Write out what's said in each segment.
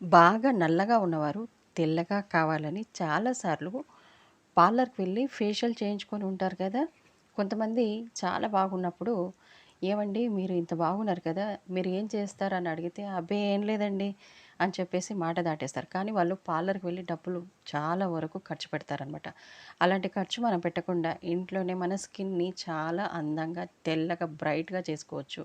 బాగా నల్లగా ఉన్నవారు తెల్లగా కావాలని చాలాసార్లు పార్లర్కి వెళ్ళి ఫేషియల్ చేయించుకొని ఉంటారు కదా. కొంతమంది చాలా బాగున్నప్పుడు ఏమండి మీరు ఇంత బాగున్నారు కదా మీరు ఏం చేస్తారు? అని అడిగితే అబ్బే ఏం లేదండి అని చెప్పేసి మాట దాటేస్తారు. కానీ వాళ్ళు పార్లర్కి వెళ్ళి డబ్బులు చాలా వరకు ఖర్చు పెడతారనమాట అలాంటి ఖర్చు మనం పెట్టకుండా ఇంట్లోనే మన స్కిన్ని చాలా అందంగా తెల్లగా బ్రైట్గా చేసుకోవచ్చు.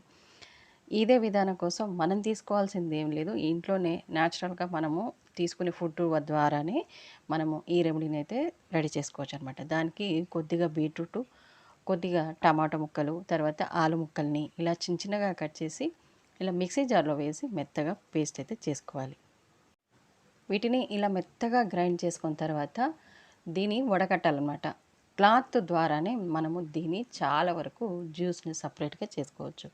ఇదే విధానం కోసం మనం తీసుకోవాల్సింది ఏం లేదు. ఇంట్లోనే న్యాచురల్గా మనము తీసుకునే ఫుడ్ ద్వారానే మనము ఈ రెమెడీని అయితే రెడీ చేసుకోవచ్చు అనమాట దానికి కొద్దిగా బీట్రూట్ కొద్దిగా టమాటో ముక్కలు తర్వాత ఆలు ముక్కల్ని ఇలా చిన్న చిన్నగా కట్ చేసి ఇలా మిక్సీ జార్లో వేసి మెత్తగా పేస్ట్ అయితే చేసుకోవాలి. వీటిని ఇలా మెత్తగా గ్రైండ్ చేసుకున్న తర్వాత దీన్ని వడకట్టాలన్నమాట. క్లాత్ ద్వారానే మనము దీన్ని చాలా వరకు జ్యూస్ని సపరేట్గా చేసుకోవచ్చు.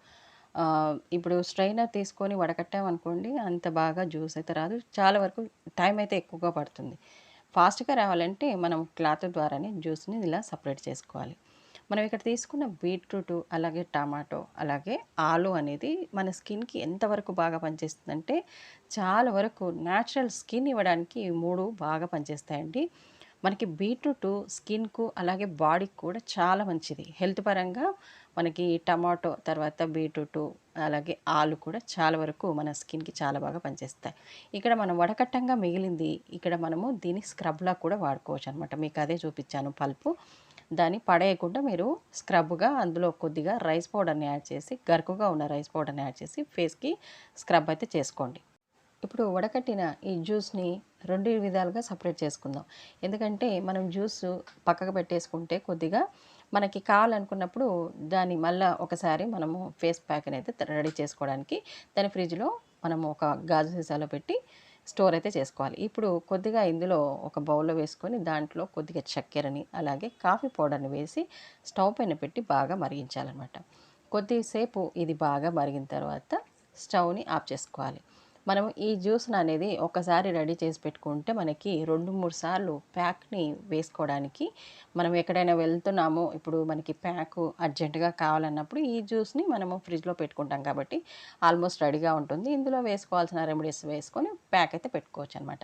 ఇప్పుడు స్ట్రైనర్ తీసుకొని వడకట్టామనుకోండి అంత బాగా జ్యూస్ అయితే రాదు. చాలా వరకు టైం అయితే ఎక్కువగా పడుతుంది. ఫాస్ట్గా రావాలంటే మనం క్లాత్ ద్వారానే జ్యూస్ని ఇలా సపరేట్ చేసుకోవాలి. మనం ఇక్కడ తీసుకున్న బీట్రూట్ అలాగే టమాటో అలాగే ఆలు అనేది మన స్కిన్కి ఎంతవరకు బాగా పనిచేస్తుందంటే చాలా వరకు న్యాచురల్ స్కిన్ ఇవ్వడానికి మూడు బాగా పనిచేస్తాయండి. మనకి బీట్రూట్ స్కిన్కు అలాగే బాడీకి కూడా చాలా మంచిది. హెల్త్ పరంగా మనకి టమాటో తర్వాత బీట్రూట్ అలాగే ఆలు కూడా చాలా వరకు మన స్కిన్కి చాలా బాగా పనిచేస్తాయి. ఇక్కడ మనం వడకట్టంగా మిగిలింది ఇక్కడ మనము దీన్ని స్క్రబ్లా కూడా వాడుకోవచ్చు అనమాట మీకు అదే చూపించాను పల్పు. దాన్ని పడేయకుండా మీరు స్క్రబ్గా అందులో కొద్దిగా రైస్ పౌడర్ని యాడ్ చేసి గరుకుగా ఉన్న రైస్ పౌడర్ని యాడ్ చేసి ఫేస్కి స్క్రబ్ అయితే చేసుకోండి. ఇప్పుడు వడకట్టిన ఈ జ్యూస్ని రెండు విధాలుగా సపరేట్ చేసుకుందాం. ఎందుకంటే మనం జ్యూస్ పక్కకు పెట్టేసుకుంటే కొద్దిగా మనకి కావాలనుకున్నప్పుడు దాన్ని మళ్ళీ ఒకసారి మనము ఫేస్ ప్యాక్ అయితే రెడీ చేసుకోవడానికి దాని ఫ్రిడ్జ్లో మనము ఒక గాజు సీసాలో పెట్టి స్టోర్ అయితే చేసుకోవాలి. ఇప్పుడు కొద్దిగా ఇందులో ఒక బౌల్లో వేసుకొని దాంట్లో కొద్దిగా చక్కెరని అలాగే కాఫీ పౌడర్ని వేసి స్టవ్ పైన పెట్టి బాగా మరిగించాలన్నమాట. కొద్దిసేపు ఇది బాగా మరిగిన తర్వాత స్టవ్ని ఆఫ్ చేసుకోవాలి. మనం ఈ జ్యూస్ని అనేది ఒకసారి రెడీ చేసి పెట్టుకుంటే మనకి రెండు మూడు సార్లు ప్యాక్ని వేసుకోవడానికి మనం ఎక్కడైనా వెళ్తున్నామో ఇప్పుడు మనకి ప్యాక్ అర్జెంటుగా కావాలన్నప్పుడు ఈ జ్యూస్ని మనము ఫ్రిడ్జ్లో పెట్టుకుంటాం కాబట్టి ఆల్మోస్ట్ రెడీగా ఉంటుంది. ఇందులో వేసుకోవాల్సిన రెమెడీస్ వేసుకొని ప్యాక్ అయితే పెట్టుకోవచ్చు అనమాట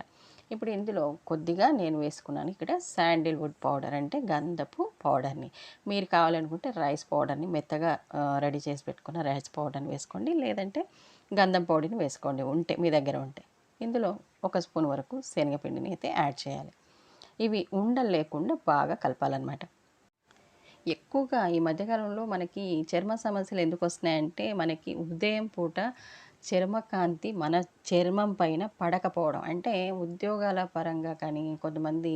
ఇప్పుడు ఇందులో కొద్దిగా నేను వేసుకున్నాను ఇక్కడ శాండిల్ వుడ్ పౌడర్ అంటే గంధపు పౌడర్ని. మీరు కావాలనుకుంటే రైస్ పౌడర్ని మెత్తగా రెడీ చేసి పెట్టుకున్న రైస్ పౌడర్ని వేసుకోండి. లేదంటే గంధం పొడిని వేసుకోండి ఉంటే మీ దగ్గర ఉంటే. ఇందులో ఒక స్పూన్ వరకు శనగపిండిని అయితే యాడ్ చేయాలి. ఇవి ఉండలు లేకుండా బాగా కలపాలన్నమాట. ఎక్కువగా ఈ మధ్యకాలంలో మనకి చర్మ సమస్యలు ఎందుకు వస్తున్నాయంటే మనకి ఉదయం పూట చర్మకాంతి మన చర్మం పైన పడకపోవడం. అంటే ఉద్యోగాల పరంగా కానీ కొంతమంది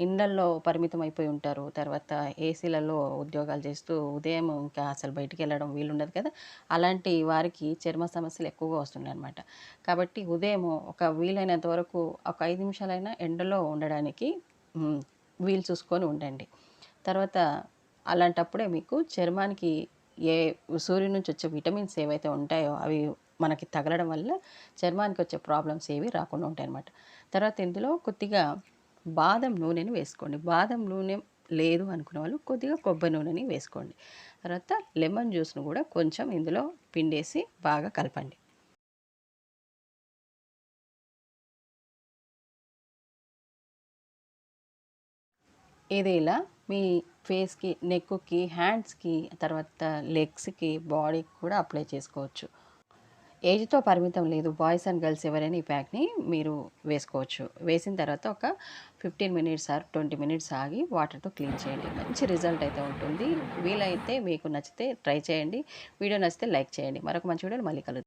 ఇండ్లల్లో పరిమితం అయిపోయి ఉంటారు. తర్వాత ఏసీలలో ఉద్యోగాలు చేస్తూ ఉదయం ఇంకా అసలు బయటికి వెళ్ళడం వీలుండదు కదా. అలాంటి వారికి చర్మ సమస్యలు ఎక్కువగా వస్తున్నాయి అనమాట కాబట్టి ఉదయం ఒక వీలైనంత వరకు ఒక ఐదు నిమిషాలైనా ఎండలో ఉండడానికి వీలు చూసుకొని ఉండండి. తర్వాత అలాంటప్పుడే మీకు చర్మానికి ఏ సూర్యుడి నుంచి వచ్చే విటమిన్స్ ఏవైతే ఉంటాయో అవి మనకి తగలడం వల్ల చర్మానికి వచ్చే ప్రాబ్లమ్స్ ఏవి రాకుండా ఉంటాయి అన్నమాట. తర్వాత ఇందులో కొద్దిగా బాదం నూనెని వేసుకోండి. బాదం నూనె లేదు అనుకునే వాళ్ళు కొద్దిగా కొబ్బరి నూనెని వేసుకోండి. తర్వాత లెమన్ జ్యూస్ను కూడా కొంచెం ఇందులో పిండేసి బాగా కలపండి. ఇది ఇలా మీ ఫేస్కి నెక్కి హ్యాండ్స్కి తర్వాత లెగ్స్కి బాడీకి కూడా అప్లై చేసుకోవచ్చు. ఏజ్తో పరిమితం లేదు. బాయ్స్ అండ్ గర్ల్స్ ఎవరైనా ఈ ప్యాక్ని మీరు వేసుకోవచ్చు. వేసిన తర్వాత ఒక fifteen minutes or twenty minutes ఆగి వాటర్తో క్లీన్ చేయండి. మంచి రిజల్ట్ అయితే ఉంటుంది. వీలైతే మీకు నచ్చితే ట్రై చేయండి. వీడియో నచ్చితే లైక్ చేయండి. మరొక మంచి వీడియోలో మళ్ళీ కలుద్దాం.